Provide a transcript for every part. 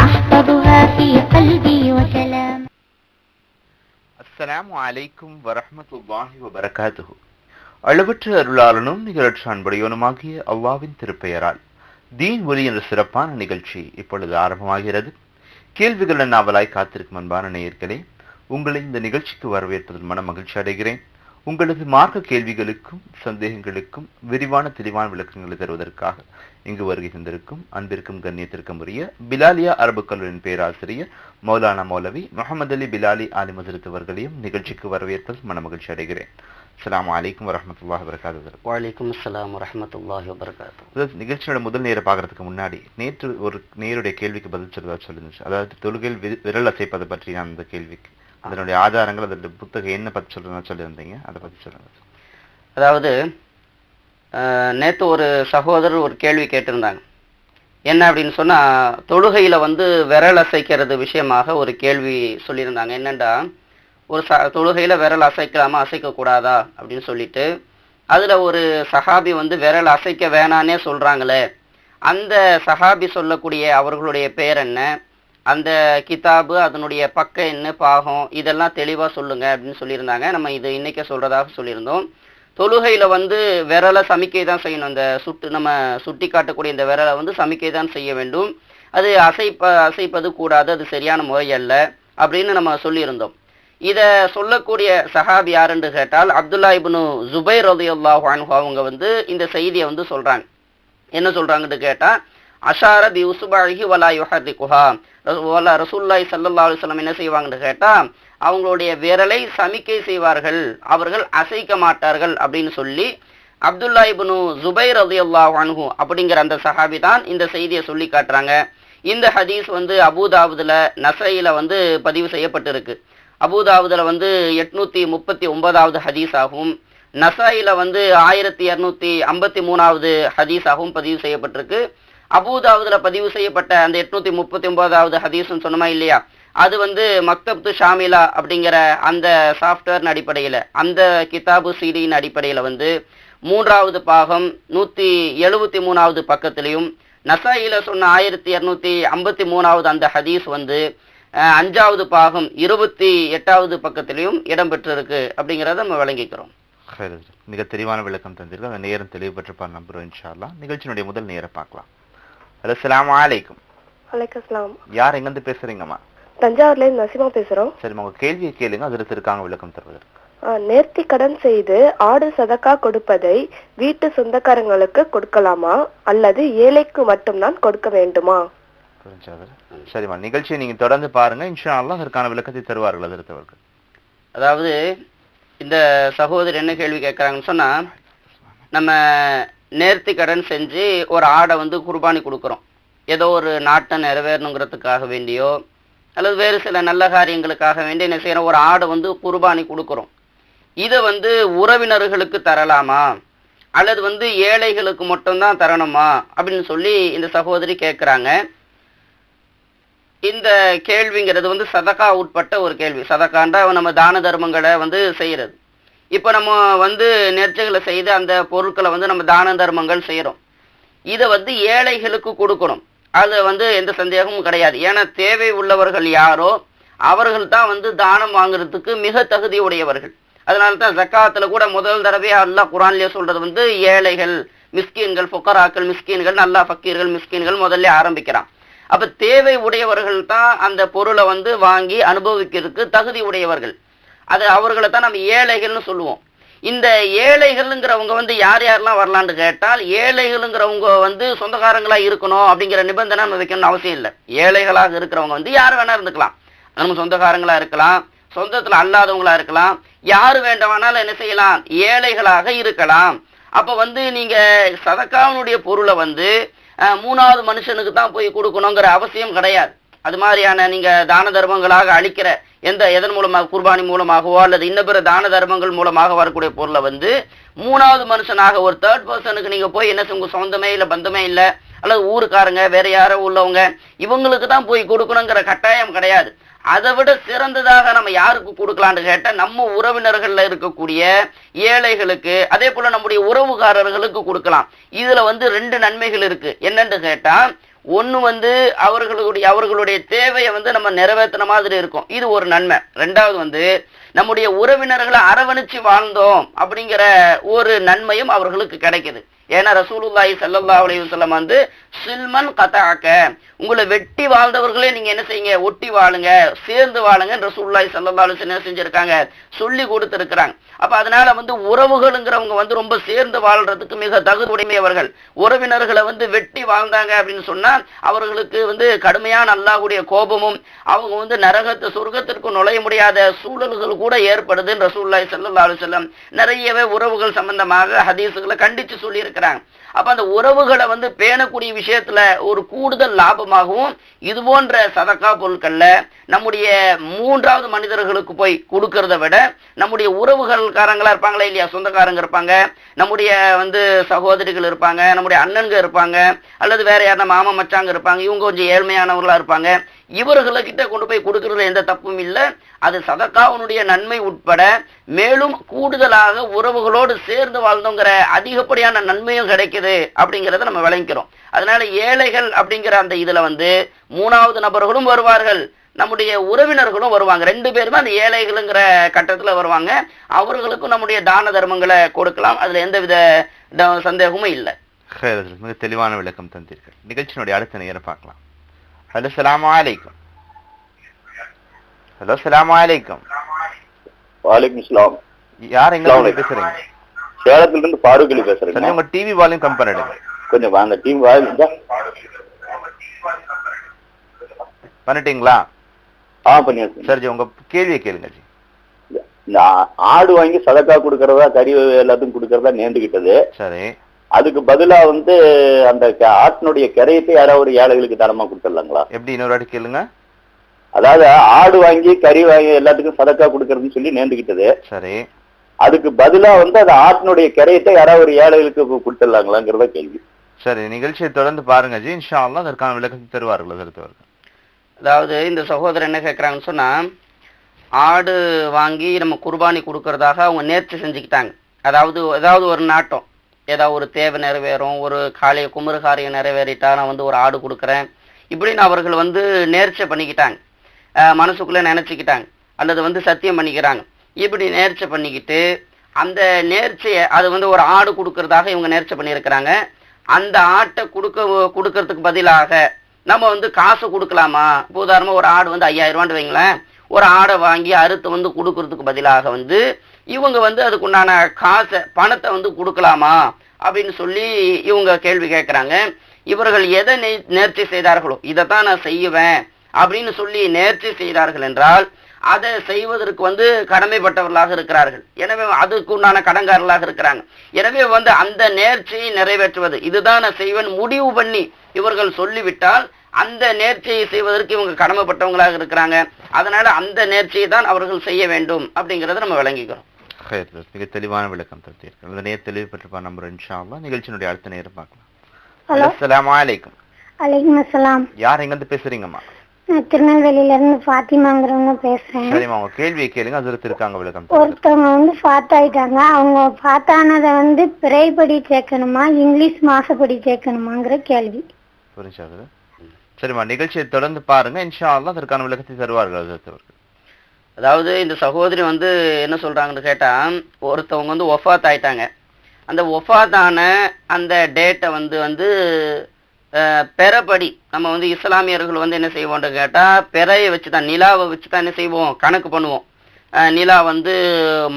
أحفظها في قلبي وكلام அஸ்ஸலாமு அலைக்கும் வரஹ்மத்துல்லாஹி வபரகாத்துஹு அளவற்ற அருளாளனும் நிகழற்ற அன்புடையவனுமாகிய அல்லாவின் திருப்பெயரால் தீன் ஒலி என்ற சிறப்பான நிகழ்ச்சி இப்பொழுது ஆரம்பமாகிறது கேள்விகள் நாவலாய் காத்திருக்கும் அன்பான நேயர்களே உங்களை இந்த நிகழ்ச்சிக்கு வரவேற்பதில் மன மகிழ்ச்சி அடைகிறேன் உங்களது மார்க்க கேள்விகளுக்கும் சந்தேகங்களுக்கும் விரிவான தெளிவான விளக்கங்களை தருவதற்காக இங்கு வருகை தந்திருக்கும் அன்பிற்கும் கண்ணியத்திற்கும் உரிய பிலாலியா அரபு கல்லூரியின் பேராசிரியர் மௌலானா மௌலவி முகமது அலி பிலாலி ஆலி மதுரத் அவர்களையும் நிகழ்ச்சிக்கு வரவேற்பதில் மன மகிழ்ச்சி அடைகிறேன். அஸ்ஸலாமு அலைக்கும் வரஹ்மத்துல்லாஹி வபரகாத்துஹு வலைக்கும் அஸ்ஸலாம் வரஹ்மத்துல்லாஹி வபரகாத்து அதாவது நிகழ்ச்சியோட முதல் நேர பார்க்கறதுக்கு முன்னாடி நேற்று ஒரு நேருடைய கேள்விக்கு பதில் சொல்வதா சொல்லிருந்துச்சு அதாவது தொழுகையில் விரல் அசைப்பதை பற்றி அந்த கேள்விக்கு அதனுடைய ஆதாரங்கள் அதோட புத்தகம் என்ன பத்தி சொல்றதுன்னு சொல்லியிருந்தீங்க. அதை பத்தி சொல்லுங்க. அதாவது நேற்று ஒரு சகோதரர் ஒரு கேள்வி கேட்டிருந்தாங்க. என்ன அப்படின்னு சொன்னா தொழுகையில வந்து விரல் அசைக்கிறது விஷயமாக ஒரு கேள்வி சொல்லியிருந்தாங்க. என்னண்டா ஒரு ச தொழுகையில விரல் அசைக்கலாமா அசைக்க கூடாதா அப்படின்னு சொல்லிட்டு அதுல ஒரு சஹாபி வந்து விரல் அசைக்க வேணான்னே சொல்றாங்களே. அந்த சஹாபி சொல்லக்கூடிய அவர்களுடைய பெயர் என்ன? அந்த கிதாபு அதனுடைய பக்க என்ன பாகம் இதெல்லாம் தெளிவாக சொல்லுங்க அப்படின்னு சொல்லியிருந்தாங்க. நம்ம இது இன்றைக்கே சொல்றதாக சொல்லியிருந்தோம். தொழுகையில் வந்து விரலை சமிக்கை தான் செய்யணும். அந்த சுட்டு நம்ம சுட்டி காட்டக்கூடிய இந்த விரலை வந்து சமிக்கை தான் செய்ய வேண்டும். அது அசைப்ப அசைப்பது கூடாது அது சரியான முறை அல்ல அப்படின்னு நம்ம சொல்லியிருந்தோம். இதை சொல்லக்கூடிய சஹாப் யாருன்னு கேட்டால் அப்துல்லா இப்னு ஜுபைர் ரதியுல்லா அன்ஹு அவங்க வந்து இந்த செய்தியை வந்து சொல்கிறாங்க என்ன சொல்கிறாங்கன்னு கேட்டால் அஷார பி உசுபாழகி வலா யுஹர்ரிகுஹா. வலா ரசூல்லாய் சல்லா அலைஹி வஸல்லம் என்ன செய்வாங்கன்னு கேட்டால் அவங்களுடைய விரலை சமிக்கை செய்வார்கள். அவர்கள் அசைக்க மாட்டார்கள் அப்படின்னு சொல்லி அப்துல்லா இபுனு ஜுபைர் ரலியல்லாஹு அன்ஹு அப்படிங்கிற அந்த சஹாபி தான் இந்த செய்தியை சொல்லி காட்டுறாங்க. இந்த ஹதீஸ் வந்து அபுதாபுதில் நசையில் வந்து பதிவு செய்யப்பட்டிருக்கு. அபுதாபுதில் வந்து எட்நூற்றி முப்பத்தி ஒன்பதாவது ஹதீஸ் ஆகும். நசாயில் வந்து ஆயிரத்தி இரநூத்தி ஐம்பத்தி மூணாவது ஹதீஸாகவும் பதிவு செய்யப்பட்டிருக்கு. அபூதாவதுல பதிவு செய்யப்பட்ட அந்த எட்நூத்தி முப்பத்தி ஒன்பதாவது ஹதீஸ்னு சொன்னோமா இல்லையா? அது வந்து மக்தப்து ஷாமிலா அப்படிங்கிற அந்த சாஃப்ட்வேர் அடிப்படையில் அந்த கிதாபு சீடியின் அடிப்படையில் வந்து மூன்றாவது பாகம் நூற்றி எழுபத்தி மூணாவது பக்கத்திலையும் நசாயில சொன்ன ஆயிரத்தி இரநூத்தி ஐம்பத்தி மூணாவது அந்த ஹதீஸ் வந்து அஞ்சாவது பாகம் இருபத்தி எட்டாவது பக்கத்திலையும் இடம்பெற்றிருக்கு அப்படிங்கிறத நம்ம விளங்கிக்கிறோம். மிக தெளிவான விளக்கம் தந்திருக்கோம் அந்த நேரம் தெளிவு பெற்றுப்பார் நம்புறோம் இன்ஷால்லா நிகழ்ச்சியினுடைய முதல் நேரம் பார்க்கலாம். அஸ்ஸலாமு அலைக்கும். வலைக்கம் யார் எங்கிருந்து பேசுறீங்கம்மா? தஞ்சாவூர்ல இருந்து நசிமா பேசுறோம். சரிம்மா உங்க கேள்வியை கேளுங்க. அதில் இருக்காங்க விளக்கம் தருவதற்கு ஆ, நேர்த்தி கடன் செய்து ஆடு சதக்கா கொடுப்பதை வீட்டு சொந்தக்காரங்களுக்கு கொடுக்கலாமா? அல்லது ஏழைக்கு மட்டும்தான் கொடுக்க வேண்டுமா? புரிஞ்சாது சரிம்மா நிகழ்ச்சியை நீங்க தொடர்ந்து பாருங்க. இன்ஷா அல்லாஹ் அதற்கான விளக்கத்தை தருவார்கள் அதிர்த்தவர்கள் அதாவது இந்த சகோதரி என்ன கேள்வி கேட்குறாங்கன்னு சொன்னா நம்ம நேர்த்தி கடன் செஞ்சு ஒரு ஆடை வந்து குர்பானி கொடுக்குறோம். ஏதோ ஒரு நாட்டை நிறைவேறணுங்கிறதுக்காக வேண்டியோ அல்லது வேறு சில நல்ல காரியங்களுக்காக வேண்டி என்ன செய்யறோம் ஒரு ஆடை வந்து குர்பானி கொடுக்குறோம். இதை வந்து உறவினர்களுக்கு தரலாமா? அல்லது வந்து ஏழைகளுக்கு மட்டும்தான் தரணுமா? அப்படின்னு சொல்லி இந்த சகோதரி கேட்குறாங்க இந்த கேள்விங்கிறது வந்து சதக்கா உட்பட்ட ஒரு கேள்வி. சதக்காண்டா நம்ம தான தர்மங்களை வந்து செய்கிறது இப்போ நம்ம வந்து நேர்ச்சைகளை செய்து அந்த பொருட்களை வந்து நம்ம தான தர்மங்கள் செய்கிறோம் இதை வந்து ஏழைகளுக்கு கொடுக்கணும். அது வந்து எந்த சந்தேகமும் கிடையாது. ஏன்னா தேவை உள்ளவர்கள் யாரோ அவர்கள் தான் வந்து தானம் வாங்குறதுக்கு மிக தகுதி உடையவர்கள். அதனால தான் ஜக்காத்தில் கூட முதல் தடவையாக அல்லாஹ் குரான்லேயே சொல்கிறது வந்து ஏழைகள் மிஸ்கீன்கள் பொக்கராக்கள் மிஸ்கீன்கள் நல்லா ஃபக்கீர்கள் மிஸ்கீன்கள் முதல்ல ஆரம்பிக்கிறான். அப்போ தேவை உடையவர்கள் தான் அந்த பொருளை வந்து வாங்கி அனுபவிக்கிறதுக்கு தகுதி உடையவர்கள். அது அவர்களை தான் நம்ம ஏழைகள்னு சொல்லுவோம். இந்த ஏழைகள்ங்கிறவங்க வந்து யார் யாரெல்லாம் வரலான்னு கேட்டால் ஏழைகள்ங்கிறவங்க வந்து சொந்தக்காரங்களாக இருக்கணும் அப்படிங்கிற நிபந்தனை நம்ம வைக்கணும்னு அவசியம் இல்லை. ஏழைகளாக இருக்கிறவங்க வந்து யார் வேணா இருந்துக்கலாம். நம்ம சொந்தக்காரங்களாக இருக்கலாம் சொந்தத்தில் அல்லாதவங்களாக இருக்கலாம் யார் வேண்டவானாலும் என்ன செய்யலாம் ஏழைகளாக இருக்கலாம். அப்போ வந்து நீங்கள் சதக்காவனுடைய பொருளை வந்து மூணாவது மனுஷனுக்கு தான் போய் கொடுக்கணுங்கிற அவசியம் கிடையாது. அது மாதிரியான நீங்கள் தான தர்மங்களாக அளிக்கிற எந்த எதன் மூலமாக குர்பானி மூலமாகவோ அல்லது இன்ன பிற தான தர்மங்கள் மூலமாக வரக்கூடிய பொருளை வந்து மூணாவது மனுஷனாக ஒரு தேர்ட் பர்சனுக்கு நீங்க போய் என்ன செய்ய- சொந்தமே இல்லை பந்தமே இல்லை அல்லது ஊருக்காரங்க வேற யாரோ உள்ளவங்க இவங்களுக்கு தான் போய் கொடுக்கணுங்கிற கட்டாயம் கிடையாது. அதை விட சிறந்ததாக நம்ம யாருக்கு கொடுக்கலான்னு கேட்டால் நம்ம உறவினர்களில் இருக்கக்கூடிய ஏழைகளுக்கு அதே போல் நம்முடைய உறவுகாரர்களுக்கு கொடுக்கலாம். இதில் வந்து ரெண்டு நன்மைகள் இருக்குது என்னென்று கேட்டால் ஒன்று வந்து அவர்களுடைய அவர்களுடைய தேவையை வந்து நம்ம நிறைவேற்றின மாதிரி இருக்கும். இது ஒரு நன்மை. ரெண்டாவது வந்து நம்முடைய உறவினர்களை அரவணைச்சு வாழ்ந்தோம் அப்படிங்கிற ஒரு நன்மையும் அவர்களுக்கு கிடைக்குது. ஏன்னா ரசூலுல்லாஹி சல்லா அலையுசல்லம் வந்து சில்மன் கதாக்க உங்களை வெட்டி வாழ்ந்தவர்களே நீங்க என்ன செய்யுங்க? ஒட்டி வாழுங்க. சேர்ந்து வாழுங்க ரசூலுல்லாஹி ஸல்லல்லாஹு என்ன செஞ்சிருக்காங்க? சொல்லி கொடுத்துருக்கிறாங்க. அப்ப அதனால வந்து உறவுகளுங்கிறவங்க வந்து ரொம்ப சேர்ந்து வாழ்றதுக்கு மிக தகுதியுடைமையவர்கள். உறவினர்களை வந்து வெட்டி வாழ்ந்தாங்க அப்படின்னு சொன்னா அவர்களுக்கு வந்து கடுமையான அல்லாஹுடைய கோபமும் அவங்க வந்து நரகத்து சொர்க்கத்திற்கு நுழைய முடியாத சூழல்கள் கூட ஏற்படுதுன்னு ரசூலுல்லாஹி ஸல்லல்லாஹு செல்லம் நிறையவே உறவுகள் சம்பந்தமாக ஹதீஸுகளை கண்டிச்சு சொல்லியிருக்கிறாங்க. அப்ப அந்த உறவுகளை வந்து பேணக்கூடிய விஷயத்துல ஒரு கூடுதல் லாபமாகவும் இது போன்ற சதக்கா பொருட்கள்ல நம்முடைய மூன்றாவது மனிதர்களுக்கு போய் கொடுக்கறத விட நம்முடைய உறவுகள்காரங்களா இருப்பாங்களா இல்லையா? சொந்தக்காரங்க இருப்பாங்க. நம்முடைய வந்து சகோதரிகள் இருப்பாங்க. நம்முடைய அண்ணன்கள் இருப்பாங்க. அல்லது வேற யாரும் மாமா மச்சாங்க இருப்பாங்க. இவங்க கொஞ்சம் ஏழ்மையானவர்களா இருப்பாங்க. இவர்களுக்கிட்ட கொண்டு போய் கொடுக்கறதுல எந்த தப்பும் இல்லை. அது சதக்காவனுடைய நன்மை உட்பட மேலும் கூடுதலாக உறவுகளோடு சேர்ந்து வாழ்ந்தோங்கிற அதிகப்படியான நன்மையும் கிடைக்குது அப்படிங்கிறத நம்ம விளங்கிக்கிறோம். அதனால ஏழைகள் அப்படிங்கிற அந்த இதுல வந்து மூணாவது நபர்களும் வருவார்கள். நம்முடைய உறவினர்களும் வருவாங்க. ரெண்டு பேருமே அந்த ஏழைகளுங்கிற கட்டத்தில் வருவாங்க. அவர்களுக்கும் நம்முடைய தான தர்மங்களை கொடுக்கலாம். அதில் எந்தவித ட- சந்தேகமும் இல்லை. மிக தெளிவான விளக்கம் தந்தீர்கள். நிகழ்ச்சியினுடைய அடுத்த நேரம் பார்க்கலாம். ஹலோ சலாம் அலைக்கும் ஹலோ சலாம் அலைக்கும் வாலைக்கும் இஸ்லாம் யார் எங்க இருந்து. பேசுறீங்க? சேலத்துல இருந்து பாரூக் அலி சரி பேசுறேங்க உங்க டிவி வால்யூம் கம் பண்ணிடுங்க கொஞ்சம் வாங்க டீம் வாங்க பண்ணிட்டீங்களா? ஆ பண்ணியாச்சு. சரி ஜி, உங்க கேள்வியை கேளுங்க ஜி. இந்த ஆடு வாங்கி சதக்கா கொடுக்கறதா கறி எல்லாத்துக்கும் கொடுக்கறதா நேர்ந்துகிட்டது. சரி. அதுக்கு பதிலா வந்து அந்த க- ஆட்டினுடைய கரையத்தை யாராவது ஒரு ஏழைகளுக்கு தரமா கொடுத்துடலாங்களா? எப்படி இன்னொரு வாட்டி கேளுங்க. அதாவது ஆடு வாங்கி கறி வாங்கி எல்லாத்துக்கும் சதக்கா கொடுக்கறதுன்னு சொல்லி நேர்ந்துகிட்டது. சரி. அதுக்கு பதிலா வந்து அந்த ஆட்டினுடைய கரையத்தை யாராவது ஒரு ஏழைகளுக்கு கொடுத்துடலாங்களாங்கிறத கேள்வி. சரி நிகழ்ச்சியை தொடர்ந்து பாருங்க ஜி. இன்ஷா அல்லாஹ் அதற்கான விளக்கத்தை தருவார்கள் அதாவது இந்த சகோதரர் என்ன கேட்குறாங்கன்னு சொன்னா ஆடு வாங்கி நம்ம குர்பானி கொடுக்கறதாக அவங்க நேர்ச்சி செஞ்சுக்கிட்டாங்க. அதாவது ஏதாவது ஒரு நாட்டம். ஏதாவது ஒரு தேவை நிறைவேறும் ஒரு காலைய குமுறு காரியம் நிறைவேறிட்டா நான் வந்து ஒரு ஆடு கொடுக்குறேன். இப்படின்னு அவர்கள் வந்து நேர்ச்சை பண்ணிக்கிட்டாங்க. மனசுக்குள்ளே நினச்சிக்கிட்டாங்க. அல்லது வந்து சத்தியம் பண்ணிக்கிறாங்க. இப்படி நேர்ச்சை பண்ணிக்கிட்டு அந்த நேர்ச்சையை அது வந்து ஒரு ஆடு கொடுக்கறதாக இவங்க நேர்ச்சை பண்ணியிருக்கிறாங்க. அந்த ஆட்டை கொடுக்க கொடுக்கறதுக்கு பதிலாக நம்ம வந்து காசு கொடுக்கலாமா? இப்போ உதாரணமாக ஒரு ஆடு வந்து ஐயாயிரம் ரூபான்னு வைங்களேன். ஒரு ஆடை வாங்கி அறுத்து வந்து கொடுக்கறதுக்கு பதிலாக வந்து இவங்க வந்து அதுக்குண்டான காசை பணத்தை வந்து கொடுக்கலாமா அப்படின்னு சொல்லி இவங்க கேள்வி கேட்குறாங்க. இவர்கள் எதை நே- நேர்ச்சி செய்தார்களோ இதை தான் நான் செய்வேன் அப்படின்னு சொல்லி நேர்ச்சி செய்தார்கள் என்றால் அதை செய்வதற்கு வந்து கடமைப்பட்டவர்களாக இருக்கிறார்கள். எனவே அதுக்கு உண்டான கடன்காரர்களாக இருக்கிறாங்க. எனவே வந்து அந்த நேர்ச்சியை நிறைவேற்றுவது இதுதான் நான் செய்வேன் முடிவு பண்ணி இவர்கள் சொல்லிவிட்டால் அந்த நேர்ச்சியை செய்வதற்கு இவங்க கடமைப்பட்டவங்களாக இருக்கிறாங்க. அதனால அந்த நேர்ச்சியை தான் அவர்கள் செய்ய வேண்டும் அப்படிங்கிறத நம்ம விளங்கிக்கிறோம். ஹைர் மிக தெளிவான விளக்கம் தந்தீர்கள் அந்த நேர் தெளிவு பெற்று நம்புறேன் இன்ஷா அல்லாஹ் நிகழ்ச்சியினுடைய அடுத்த நேரம் பார்க்கலாம் ஹலோ அஸ்ஸலாமு அலைக்கும் அலைக்கும் அஸ்ஸலாம் யார் எங்க இருந்து பேசுறீங்கம்மா நான் திருநெல்வேலியில இருந்து ஃபாத்திமாங்கிறவங்க பேசுறேன் சரிம்மா உங்க கேள்வியை கேளுங்க அதில் இருக்காங்க விளக்கம். ஒருத்தவங்க வந்து ஃபாத் ஆயிட்டாங்க அவங்க ஃபாத் ஆனதை வந்து பிறைப்படி சேர்க்கணுமா இங்கிலீஷ் மாசப்படி சேர்க்கணுமாங்கிற கேள்வி. புரிஞ்சாகுது சரிம்மா நிகழ்ச்சியை தொடர்ந்து பாருங்க. இன்ஷா அல்லாஹ் அதற்கான விளக்கத்தை தருவார்கள் அவர்கள் அதாவது இந்த சகோதரி வந்து என்ன சொல்கிறாங்கன்னு கேட்டால் ஒருத்தவங்க வந்து ஒஃபாத் ஆயிட்டாங்க. அந்த ஒஃபாத்தான அந்த டேட்டை வந்து வந்து பெறப்படி நம்ம வந்து இஸ்லாமியர்கள் வந்து என்ன செய்வோம்னு கேட்டால் பெறையை வச்சு தான் நிலாவை வச்சு தான் என்ன செய்வோம் கணக்கு பண்ணுவோம். நிலா வந்து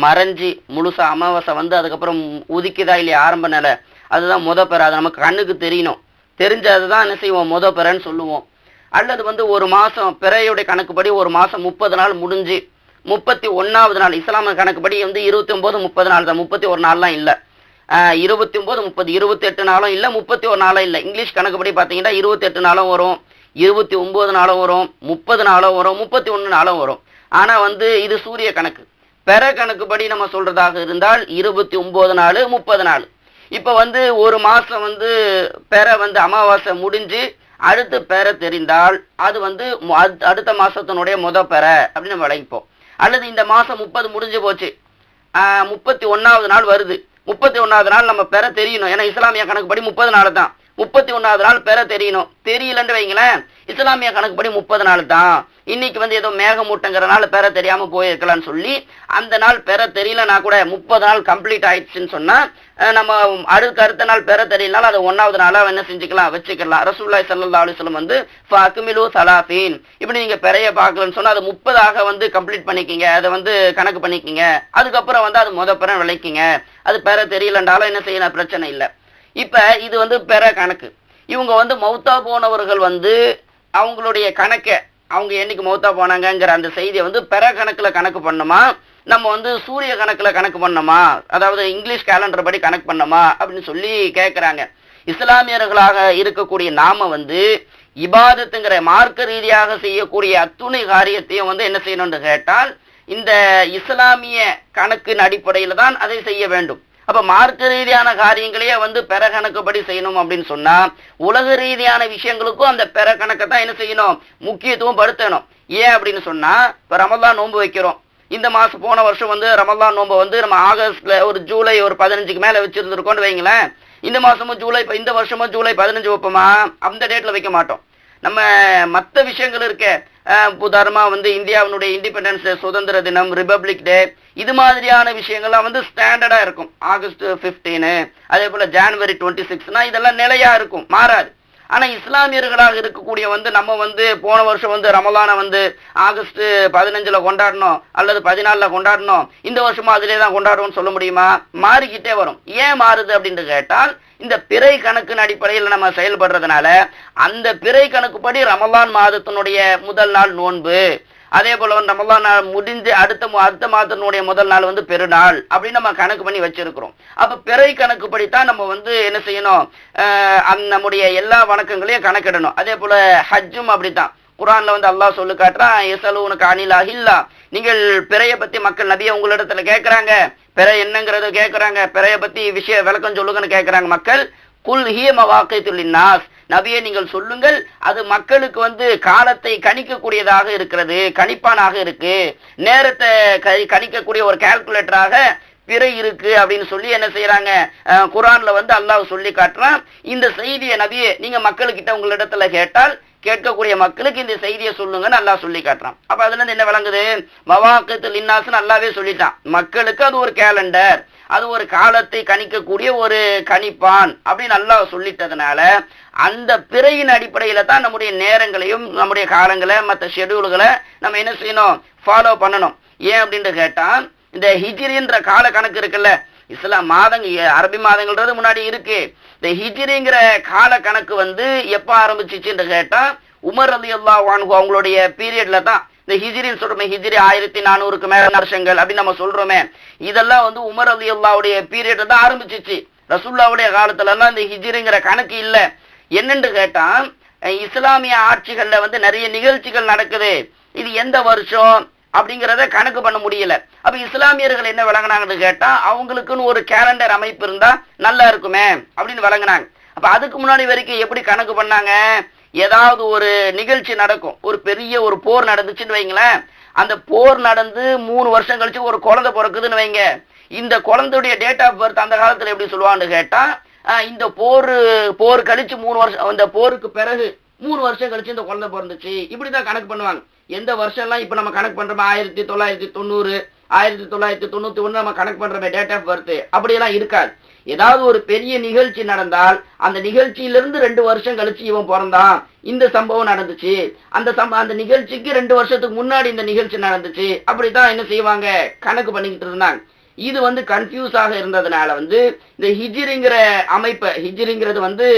மறைஞ்சி முழுசாக அமாவாசை வந்து அதுக்கப்புறம் உதிக்குதா இல்லையா ஆரம்ப நிலை. அதுதான் முத பெற அது நமக்கு கண்ணுக்கு தெரியணும். தெரிஞ்சது தான் என்ன செய்வோம் முத பெறன்னு சொல்லுவோம். அல்லது வந்து ஒரு மாதம் பிறையுடைய கணக்குப்படி ஒரு மாதம் முப்பது நாள் முடிஞ்சு முப்பத்தி ஒன்றாவது நாள் இஸ்லாமிய கணக்குப்படி வந்து இருபத்தி ஒம்பது முப்பது நாள் தான். முப்பத்தி ஒரு நாள்லாம் இல்லை. இருபத்தி ஒம்பது முப்பது இருபத்தி எட்டு நாளும் இல்லை முப்பத்தி ஒரு நாளும் இல்லை. இங்கிலீஷ் கணக்குப்படி பார்த்தீங்கன்னா இருபத்தி எட்டு நாளும் வரும் இருபத்தி ஒம்பது நாளும் வரும் முப்பது நாளும் வரும் முப்பத்தி ஒன்று நாளும் வரும். ஆனால் வந்து இது சூரிய கணக்கு. பெற கணக்குப்படி நம்ம சொல்கிறதாக இருந்தால் இருபத்தி ஒம்பது நாள் முப்பது நாள். இப்போ வந்து ஒரு மாதம் வந்து பெற வந்து அமாவாசை முடிஞ்சு அடுத்து பெற தெரிந்தால் அது வந்து மு- அடுத்த மாதத்தினுடைய முத பெற அப்படின்னு நம்ம விளங்கிப்போம் அல்லது இந்த மாதம் முப்பது முடிஞ்சு போச்சு. முப்பத்தி ஒன்றாவது நாள் வருது. முப்பத்தி ஒன்றாவது நாள் நம்ம பெற தெரியணும். ஏன்னா இஸ்லாமிய கணக்குப்படி முப்பது நாள் தான். முப்பத்தி ஒன்றாவது நாள் பெற தெரியணும். தெரியலன்னு வைங்களேன் இஸ்லாமிய கணக்குப்படி முப்பது நாள் தான். இன்னைக்கு வந்து ஏதோ மேகமூட்டங்கிறனால பெற தெரியாம போயிருக்கலாம்னு சொல்லி அந்த நாள் பெற தெரியலனா கூட முப்பது நாள் கம்ப்ளீட் ஆயிடுச்சுன்னு சொன்னா நம்ம அடுத்த அடுத்த நாள் பெற தெரியலனாலும் அதை ஒன்னாவது நாளா என்ன செஞ்சுக்கலாம் வச்சுக்கலாம். ரசூல்லாய் சல்லா அலுவலம் வந்து அக்குமிலு சலாஃபின் இப்படி நீங்க பெறைய பார்க்கலன்னு சொன்னா அது முப்பதாக வந்து கம்ப்ளீட் பண்ணிக்கிங்க அதை வந்து கணக்கு பண்ணிக்கிங்க. அதுக்கப்புறம் வந்து அது முத பெற விளைக்கிங்க. அது பெற தெரியலன்றாலும் என்ன செய்யணும் பிரச்சனை இல்லை. இப்ப இது வந்து பெற கணக்கு. இவங்க வந்து மௌத்தா போனவர்கள் வந்து அவங்களுடைய கணக்கை அவங்க என்னைக்கு மௌத்தா போனாங்கங்கிற அந்த செய்தியை வந்து பெற கணக்கில் கணக்கு பண்ணுமா? நம்ம வந்து சூரிய கணக்கில் கணக்கு பண்ணோமா? அதாவது இங்கிலீஷ் கேலண்டர் படி கணக்கு பண்ணோமா? அப்படின்னு சொல்லி கேட்குறாங்க இஸ்லாமியர்களாக இருக்கக்கூடிய நாம வந்து இபாதத்துங்கிற மார்க்க ரீதியாக செய்யக்கூடிய அத்துணை காரியத்தையும் வந்து என்ன செய்யணும்னு கேட்டால் இந்த இஸ்லாமிய கணக்கின் அடிப்படையில் தான் அதை செய்ய வேண்டும். அப்ப மார்க்க ரீதியான காரியங்களையே வந்து பெற கணக்குப்படி செய்யணும் அப்படின்னு சொன்னா உலக ரீதியான விஷயங்களுக்கும் அந்த பெற கணக்கை தான் என்ன செய்யணும் முக்கியத்துவம் படுத்தணும். ஏன் அப்படின்னு சொன்னா இப்ப ரமலான் நோன்பு வைக்கிறோம். இந்த மாசம் போன வருஷம் வந்து ரமல்லா நோன்பு வந்து நம்ம ஆகஸ்ட்ல ஒரு ஜூலை ஒரு பதினஞ்சுக்கு மேல வச்சிருந்திருக்கோம்னு வைங்களேன். இந்த மாசமும் ஜூலை இந்த வருஷமும் ஜூலை பதினஞ்சு வைப்போமா? அந்த டேட்ல வைக்க மாட்டோம். நம்ம மற்ற விஷயங்கள் இருக்க அஹ், உதாரணமா வந்து இந்தியாவினுடைய இண்டிபெண்டன்ஸ் டே சுதந்திர தினம் ரிபப்ளிக் டே இது மாதிரியான விஷயங்கள்லாம் வந்து ஸ்டாண்டர்டா இருக்கும். ஆகஸ்ட் 15 அதே போல ஜான்வரி டுவெண்ட்டி சிக்ஸ்னா இதெல்லாம் நிலையா இருக்கும் மாறாது. ஆனா இஸ்லாமியர்களாக இருக்கக்கூடிய வந்து நம்ம வந்து போன வருஷம் வந்து ரமலானை வந்து ஆகஸ்ட் பதினஞ்சுல கொண்டாடணும் அல்லது பதினாலுல கொண்டாடணும் இந்த வருஷமும் அதிலே தான் கொண்டாடுவோம்னு சொல்ல முடியுமா? மாறிக்கிட்டே வரும். ஏன் மாறுது அப்படின்னு கேட்டால் இந்த பிறை கணக்கின் அடிப்படையில் நம்ம செயல்படுறதுனால அந்த பிறை கணக்குப்படி ரமலான் மாதத்தினுடைய முதல் நாள் நோன்பு. அதே போல வந்து ரமலான் நாள் முடிஞ்சு அடுத்த அடுத்த மாதத்தினுடைய முதல் நாள் வந்து பெருநாள் அப்படின்னு நம்ம கணக்கு பண்ணி வச்சிருக்கிறோம். அப்ப பிறை கணக்குப்படி தான் நம்ம வந்து என்ன செய்யணும்? நம்முடைய எல்லா வணக்கங்களையும் கணக்கிடணும். அதே போல ஹஜ்ஜும் அப்படித்தான். குரான்ல வந்து அல்லாஹ் சொல்லு காட்டுறான் எசலூனுக்கு அனில் அஹில்லா நீங்கள் பிறைய பத்தி மக்கள் நபியை உங்களிடத்துல கேட்கறாங்க பிறை என்னங்கிறத கேட்கறாங்க பிறைய பத்தி விஷய விளக்கம் சொல்லுங்கன்னு கேட்கறாங்க மக்கள். குல் ஹியம வாக்கை நாஸ் நபியை நீங்கள் சொல்லுங்கள். அது மக்களுக்கு வந்து காலத்தை கணிக்கக்கூடியதாக இருக்கிறது கணிப்பானாக இருக்கு. நேரத்தை கணிக்கக்கூடிய ஒரு கால்குலேட்டராக பிறை இருக்கு அப்படின்னு சொல்லி என்ன செய்யறாங்க குரான்ல வந்து அல்லாஹ் சொல்லி காட்டுறான். இந்த செய்தியை நபியை நீங்க மக்களுக்கிட்ட உங்களிடத்துல கேட்டால் கேட்கக்கூடிய மக்களுக்கு இந்த செய்தியை சொல்லுங்கன்னு நல்லா சொல்லி காட்டுறான். அப்ப அதுல இருந்து என்ன விளங்குது? மவாக்கத்தில் இன்னாசுன்னு நல்லாவே சொல்லிட்டான். மக்களுக்கு அது ஒரு கேலண்டர் அது ஒரு காலத்தை கணிக்கக்கூடிய ஒரு கணிப்பான் அப்படின்னு நல்லா சொல்லிட்டதுனால அந்த பிறையின் அடிப்படையில தான் நம்முடைய நேரங்களையும் நம்முடைய காலங்களை மற்ற ஷெடியூல்களை நம்ம என்ன செய்யணும்? ஃபாலோ பண்ணணும். ஏன் அப்படின்னு கேட்டா இந்த ஹிஜிரின்ற கால கணக்கு இருக்குல்ல இஸ்லாம் மாதங்க அரபி மாதங்கள்ன்றது முன்னாடி இருக்கு. இந்த ஹிஜிரிங்கிற கால கணக்கு வந்து எப்ப ஆரம்பிச்சிச்சுன்னு கேட்டா உமர் அலி அல்லா அவங்களுடைய பீரியட்ல தான். இந்த ஹிஜிரின்னு சொல்றோமே ஹிஜ்ரி ஆயிரத்தி நானூறுக்கு மேல வருஷங்கள் அப்படின்னு நம்ம சொல்றோமே. இதெல்லாம் வந்து உமர் அலி அல்லாவுடைய பீரியட்ல தான் ஆரம்பிச்சிச்சு. ரசுல்லாவுடைய காலத்துல எல்லாம் இந்த ஹிஜிரிங்கிற கணக்கு இல்ல. என்னன்னு கேட்டா இஸ்லாமிய ஆட்சிகள்ல வந்து நிறைய நிகழ்ச்சிகள் நடக்குது. இது எந்த வருஷம்? அப்படிங்கிறத கணக்கு பண்ண முடியல. அப்ப இஸ்லாமியர்கள் என்ன விளங்குனாங்கன்னு கேட்டா அவங்களுக்குன்னு ஒரு கேலண்டர் அமைப்பு இருந்தா நல்லா இருக்குமே அப்படின்னு விளங்கினாங்க. அப்ப அதுக்கு முன்னாடி வரைக்கும் எப்படி கணக்கு பண்ணாங்க? ஏதாவது ஒரு நிகழ்ச்சி நடக்கும். ஒரு பெரிய ஒரு போர் நடந்துச்சுன்னு வைங்களேன். அந்த போர் நடந்து மூணு வருஷம் கழிச்சு ஒரு குழந்தை பிறக்குதுன்னு வைங்க. இந்த குழந்தையுடைய டேட் ஆஃப் பர்த் அந்த காலத்துல எப்படி சொல்லுவான்னு கேட்டா இந்த போர் போர் கழிச்சு மூணு வருஷம் இந்த போருக்கு பிறகு மூணு வருஷம் கழிச்சு இந்த குழந்தை பிறந்துச்சு. இப்படிதான் கணக்கு பண்ணுவாங்க. எந்த வருஷம்லாம் இப்ப நம்ம கணக்கு பண்றோமா ஆயிரத்தி தொள்ளாயிரத்தி தொண்ணூறு ஆயிரத்தி தொள்ளாயிரத்தி தொண்ணூத்தி ஒண்ணு நம்ம கணக்கு பண்றோமே டேட் ஆஃப் பர்த் அப்படியெல்லாம் இருக்காது. ஏதாவது ஒரு பெரிய நிகழ்ச்சி நடந்தால் அந்த நிகழ்ச்சியிலிருந்து ரெண்டு வருஷம் கழிச்சு இவன் பிறந்தான். இந்த சம்பவம் நடந்துச்சு. அந்த சம்ப அந்த நிகழ்ச்சிக்கு ரெண்டு வருஷத்துக்கு முன்னாடி இந்த நிகழ்ச்சி நடந்துச்சு. அப்படித்தான் என்ன செய்வாங்க? கணக்கு பண்ணிக்கிட்டு இருந்தாங்க. இது வந்து கன்ஃபியூஸ் ஆக இருந்ததுனால வந்து இந்த ஹிஜிரிங்கிற அமைப்பை ஹிஜ்ரிங்கிறது வந்து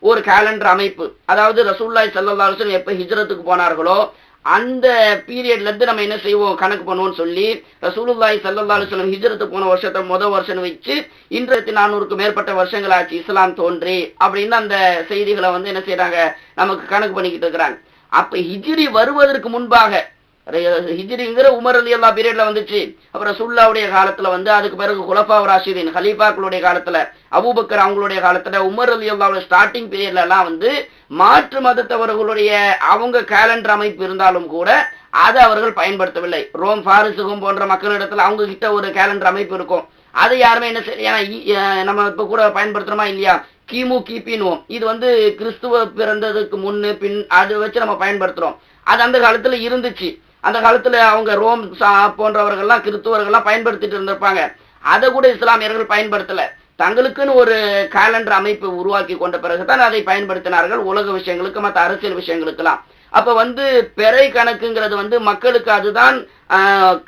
ஒரு கேலண்டர் அமைப்பு. அதாவது ரசூல்லாய் சல்லா எப்போ எப்ப ஹிஜ்ரத்துக்கு போனார்களோ அந்த பீரியட்ல இருந்து நம்ம என்ன செய்வோம்? கணக்கு பண்ணுவோம்னு சொல்லி ரசூலுல்லாய் சல்லா அலுவலம் ஹிஜரத்து போன வருஷத்தை முதல் வருஷம் வச்சு இன்றையத்தி நானூறுக்கு மேற்பட்ட வருஷங்கள் ஆச்சு இஸ்லாம் தோன்றி அப்படின்னு அந்த செய்திகளை வந்து என்ன செய்யறாங்க நமக்கு கணக்கு பண்ணிக்கிட்டு இருக்கிறாங்க. அப்ப ஹிஜிரி வருவதற்கு முன்பாக ஹிஜிரிங்கிற உமர் அலி அல்லா பீரியட்ல வந்துச்சு. அப்புறம் சுல்லாவுடைய காலத்துல வந்து அதுக்கு பிறகு குலஃபா ராஷிதீன் ஹலீஃபாக்களுடைய காலத்துல அபூபக்கர் அவங்களுடைய காலத்துல உமர் அலி அல்லாவுடைய ஸ்டார்டிங் பீரியட்ல எல்லாம் வந்து மாற்று மதத்தவர்களுடைய அவங்க கேலண்டர் அமைப்பு இருந்தாலும் கூட அதை அவர்கள் பயன்படுத்தவில்லை. ரோம் பாரிசுகம் போன்ற மக்களிடத்துல அவங்க கிட்ட ஒரு கேலண்டர் அமைப்பு இருக்கும். அதை யாருமே என்ன செய்ய இ- நம்ம இப்ப கூட பயன்படுத்துறோமா இல்லையா? கிமு கிபின்னுவோம். இது வந்து கிறிஸ்துவ பிறந்ததுக்கு முன்னு பின் அது வச்சு நம்ம பயன்படுத்துறோம். அது அந்த காலத்துல இருந்துச்சு. அந்த காலத்துல அவங்க ரோம் சா- போன்றவர்கள்லாம் கிறிஸ்துவர்கள்லாம் பயன்படுத்திட்டு இருந்திருப்பாங்க. அதை கூட இஸ்லாமியர்கள் பயன்படுத்தல. தங்களுக்குன்னு ஒரு கேலண்டர் அமைப்பு உருவாக்கி கொண்ட பிறகுதான் அதை பயன்படுத்தினார்கள். உலக விஷயங்களுக்கு மற்ற அரசியல் விஷயங்களுக்கெல்லாம். அப்ப வந்து பிறை கணக்குங்கிறது வந்து மக்களுக்கு அதுதான்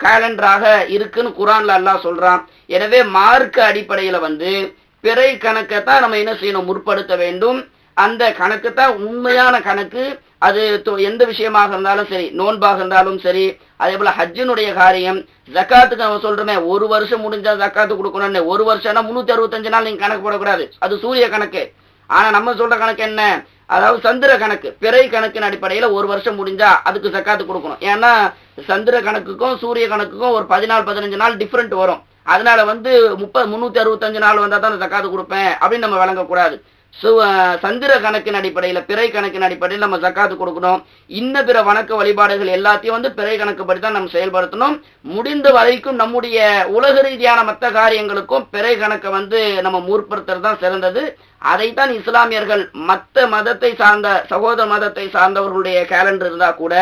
கேலண்டராக இருக்குன்னு குரான்ல அல்லாஹ் சொல்றான். எனவே மார்க்க அடிப்படையில வந்து பிறை கணக்கை தான் நம்ம என்ன செய்யணும் முற்படுத்த வேண்டும். அந்த கணக்கு தான் உண்மையான கணக்கு. அது எந்த விஷயமாக இருந்தாலும் சரி நோன்பாக இருந்தாலும் சரி அதே போல ஹஜ்ஜினுடைய காரியம் ஜக்காத்துக்கு நம்ம சொல்றோமே ஒரு வருஷம் முடிஞ்சா ஜக்காத்து கொடுக்கணும்னு ஒரு வருஷம்னா முன்னூத்தி அறுபத்தஞ்சு நாள் நீங்க கணக்கு போடக்கூடாது. அது சூரிய கணக்கு. ஆனா நம்ம சொல்ற கணக்கு என்ன? அதாவது சந்திர கணக்கு பிறை கணக்கின் அடிப்படையில ஒரு வருஷம் முடிஞ்சா அதுக்கு ஜக்காத்து கொடுக்கணும். ஏன்னா சந்திர கணக்குக்கும் சூரிய கணக்குக்கும் ஒரு பதினாலு பதினஞ்சு நாள் டிஃப்ரெண்ட் வரும். அதனால வந்து முப்பது முன்னூத்தி அறுபத்தஞ்சு நாள் வந்தா தான் ஜக்காத்து கொடுப்பேன் அப்படின்னு நம்ம வழங்கக்கூடாது. சந்திர கணக்கின் அடிப்படையில் பிறை கணக்கின் அடிப்படையில் நம்ம ஜக்காத்து கொடுக்கணும். இன்ன பிற வணக்க வழிபாடுகள் எல்லாத்தையும் வந்து பிறை கணக்குப்படி தான் நம்ம செயல்படுத்தணும். முடிந்த வரைக்கும் நம்முடைய உலக ரீதியான மற்ற காரியங்களுக்கும் பிறை கணக்கை வந்து நம்ம முற்படுத்துறது தான் சிறந்தது. அதைத்தான் இஸ்லாமியர்கள் மற்ற மதத்தை சார்ந்த சகோதர மதத்தை சார்ந்தவர்களுடைய கேலண்டர் இருந்தா கூட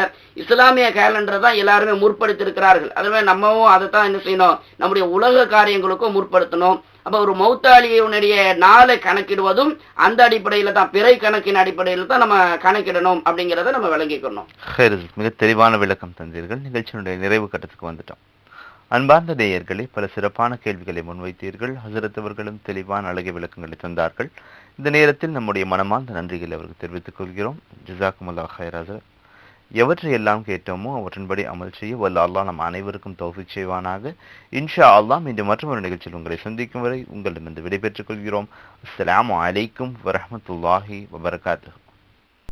இஸ்லாமிய கேலண்டர் தான் எல்லாருமே முற்படுத்தியிருக்கிறார்கள். அதுவே நம்மவும் அதை தான் என்ன செய்யணும் நம்முடைய உலக காரியங்களுக்கும் முற்படுத்தணும். அப்ப ஒரு மௌத்தாளியுடைய நாளை கணக்கிடுவதும் அந்த அடிப்படையில தான் பிறை கணக்கின் அடிப்படையில தான் நம்ம கணக்கிடணும் அப்படிங்கிறத நம்ம விளங்கிக்கணும். மிக தெளிவான விளக்கம் தந்தீர்கள். நிகழ்ச்சியினுடைய நிறைவு கட்டத்துக்கு வந்துட்டோம். அன்பார்ந்த நேயர்களே பல சிறப்பான கேள்விகளை முன்வைத்தீர்கள். ஹசரத் அவர்களும் தெளிவான அழகிய விளக்கங்களை தந்தார்கள். இந்த நேரத்தில் நம்முடைய மனமார்ந்த நன்றிகளை அவருக்கு தெரிவித்துக் கொள்கிறோம். ஜிசாக்குமல்லா ஹைர் எவற்றையெல்லாம் கேட்டோமோ அவற்றின்படி அமல் செய்ய. வல்ல அல்லாஹ் நம் அனைவருக்கும் தௌஃபிக் செய்வானாக. இன்ஷா அல்லாஹ் இன்று மற்றொரு நிகழ்ச்சியில் உங்களை சந்திக்கும் வரை உங்களிடமிருந்து விடைபெற்றுக் கொள்கிறோம். அஸ்லாம் அலைக்கும் வரமத்துல்லாஹி வபர்காத்து